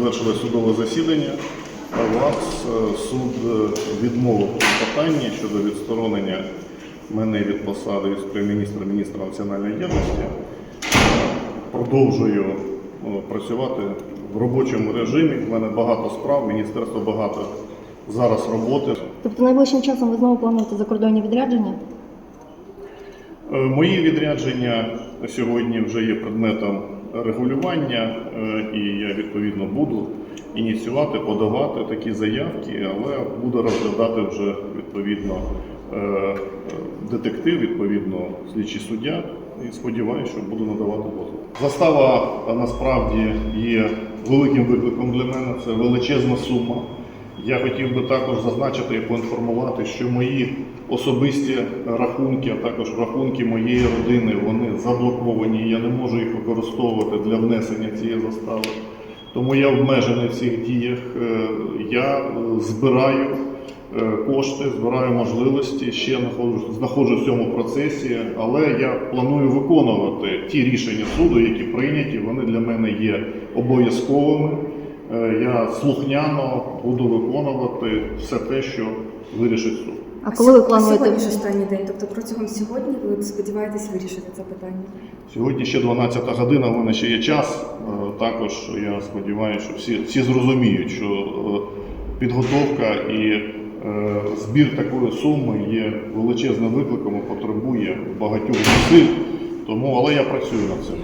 завершили судове засідання. Вас е, суд е, відмовив у питанні щодо відсторонення мене від посади віце-прем'єр-міністра міністра національної єдності. Продовжую е, працювати в робочому режимі. У мене багато справ, міністерство багато зараз роботи. Тобто найближчим часом ви знову плануєте закордонні відрядження? Мої відрядження сьогодні вже є предметом регулювання, е, і я відповідно буду ініціювати, подавати такі заявки, але буду розглядати вже відповідно е, е, детектив, відповідно слідчий суддя. І сподіваюся, що буду надавати дозвіл. Застава насправді є великим викликом для мене. Це величезна сума. Я хотів би також зазначити і поінформувати, що мої особисті рахунки, а також рахунки моєї родини, вони заблоковані. Я не можу їх використовувати для внесення цієї застави. Тому я обмежений в цих діях. Е, Я е, збираю е, кошти, збираю можливості. Ще знаходжусь, в цьому процесі, але я планую виконувати ті рішення суду, які прийняті. Вони для мене є обов'язковими. Е, Я слухняно буду виконувати все те, що вирішить суд. А коли ви плануєте? Сьогодні ж останній день, тобто протягом сьогодні ви сподіваєтесь вирішити це питання? Сьогодні ще 12 година, в мене ще є час. Е, Також я сподіваюся, що всі, всі зрозуміють, що е, підготовка і збір такої суми є величезним викликом і потребує багатьох зусиль. Тому, але я працюю над цим.